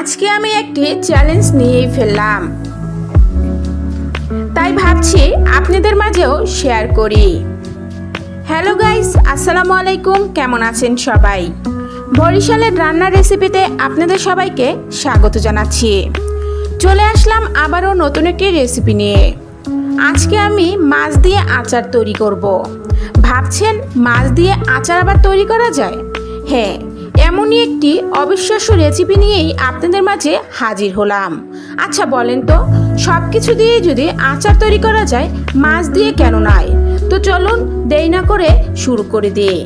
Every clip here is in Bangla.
আজকে আমি একটি চ্যালেঞ্জ নিয়েই ফেললাম। তাই ভাবছি আপনাদের মাঝেও শেয়ার করি। হ্যালো গাইস আসসালামু আলাইকুম, কেমন আছেন সবাই? বরিশালের রান্নার রেসিপিতে আপনাদের সবাইকে স্বাগত জানাচ্ছি। চলে আসলাম আবারও নতুন একটি রেসিপি নিয়ে। আজকে আমি মাছ দিয়ে আচার তৈরি করব। ভাবছেন মাছ দিয়ে আচার আবার তৈরি করা যায়? হ্যাঁ এমনই একটি অবিশ্বাস্য রেসিপি নিয়েই আপনাদের মাঝে হাজির হলাম। আচ্ছা বলেন তো সব কিছু দিয়ে যদি আচার তৈরি করা যায়, মাছ দিয়ে কেন নয়? তো চলুন দেরি না করে শুরু করে দিই।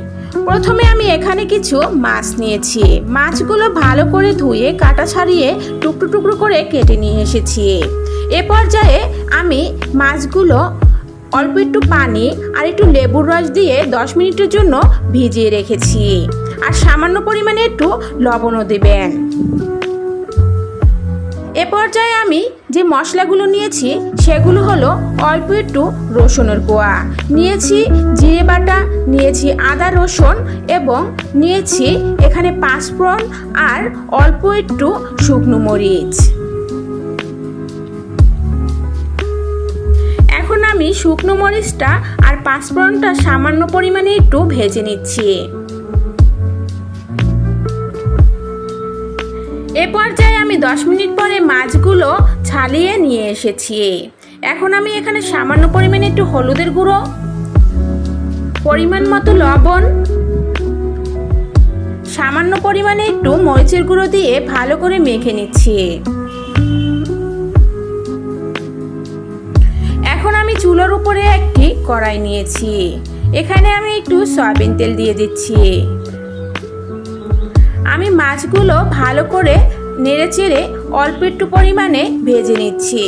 প্রথমে আমি এখানে কিছু মাছ নিয়েছি। মাছগুলো ভালো করে ধুয়ে, কাটা ছাড়িয়ে টুকরো টুকরো করে কেটে নিয়ে এসেছি। এ পর্যায়ে আমি মাছগুলো অল্প একটু পানি আর একটু লেবুর রস দিয়ে দশ মিনিটের জন্য ভিজিয়ে রেখেছি। আর সামান্য পরিমাণে একটু লবণও দেবেন। এ পর্যায়ে আমি যে মশলাগুলো নিয়েছি, সেগুলো হলো অল্প একটু রসুনের কোয়া। নিয়েছি জিরে বাটা, নিয়েছি আদা রসুন এবং নিয়েছি এখানে পাঁচফোড়ন আর অল্প একটু শুকনো মরিচ। আমি শুকনো মরিচটা আর পাঁচফোড়নটা সামান্য পরিমাণে একটু ভেজে নিচ্ছি। এ পর্যায়ে আমি দশ মিনিট পরে মাছগুলো ছালিয়ে নিয়ে এসেছি। এখন আমি এখানে সামান্য পরিমাণে একটু হলুদের গুঁড়ো, পরিমাণ মতো লবণ, সামান্য পরিমাণে একটু মরিচের গুঁড়ো দিয়ে ভালো করে মেখে নিচ্ছি। আমি চুলোর উপরে একটি কড়াই নিয়েছি। এখানে আমি একটু সয়াবিন তেল দিয়ে দিচ্ছি। আমি মাছগুলো ভালো করে নেড়ে চেড়ে অল্প একটু পরিমাণে ভেজে নিচ্ছি।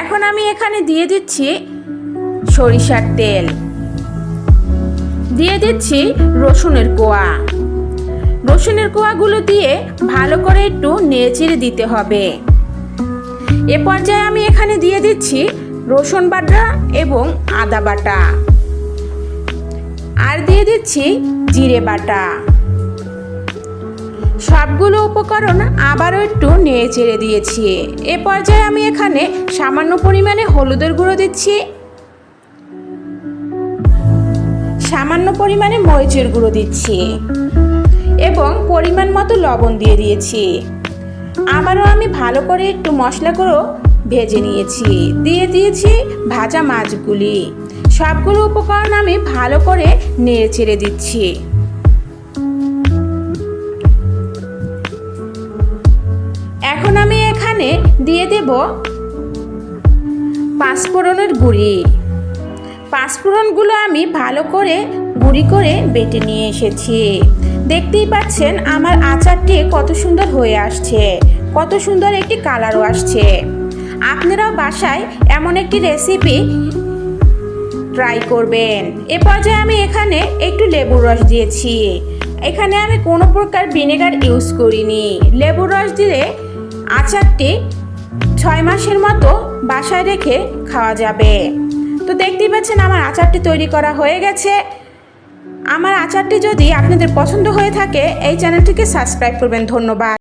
এখন আমি এখানে দিয়ে দিচ্ছি সরিষার তেল। দিয়ে দিচ্ছি রসুনের কোয়া। রসুনের কোয়াগুলো দিয়ে ভালো করে একটু নেড়ে চেড়ে দিতে হবে। এ পর্যায়ে আমি এখানে দিয়ে দিচ্ছি রসুন বাটা এবং আদা বাটা। আর দিয়ে দিচ্ছি জিরে বাটা। সবগুলো উপকরণ আবারও একটু নেড়ে চেড়ে দিয়েছি। এ পর্যায়ে আমি এখানে সামান্য পরিমাণে হলুদের গুঁড়ো দিচ্ছি। সামান্য পরিমাণে মরিচের গুঁড়ো দিচ্ছি। এবং পরিমাণ মতো লবণ দিয়ে দিয়েছি। আবারও আমি ভালো করে একটু মশলা মশলাগুলো ভেজে নিয়েছি। দিয়ে দিয়েছি ভাজা মাছগুলি। সবগুলো উপকরণ আমি ভালো করে নেড়ে ছেড়ে দিচ্ছি। এখন আমি এখানে দিয়ে দেব পাঁচফোড়নের গুঁড়ি। পাঁচফোড়নগুলো আমি ভালো করে গুঁড়ি করে বেটে নিয়ে এসেছি। দেখতেই পাচ্ছেন আমার আচারটি কত সুন্দর হয়ে আসছে, কত সুন্দর একটি কালারও আসছে। আপনারাও বাসায় এমন একটি রেসিপি ট্রাই করবেন। এ পর্যায়ে আমি এখানে একটু লেবুর রস দিয়েছি। এখানে আমি কোনো প্রকার ভিনেগার ইউজ করিনি। লেবুর রস দিলে আচারটি ছয় মাসের মতো বাসায় রেখে খাওয়া যাবে। তো দেখতেই পাচ্ছেন আমার আচারটি তৈরি করা হয়ে গেছে। আমার আচারটি যদি আপনাদের পছন্দ হয়ে থাকে, এই চ্যানেলটিকে সাবস্ক্রাইব করবেন। ধন্যবাদ।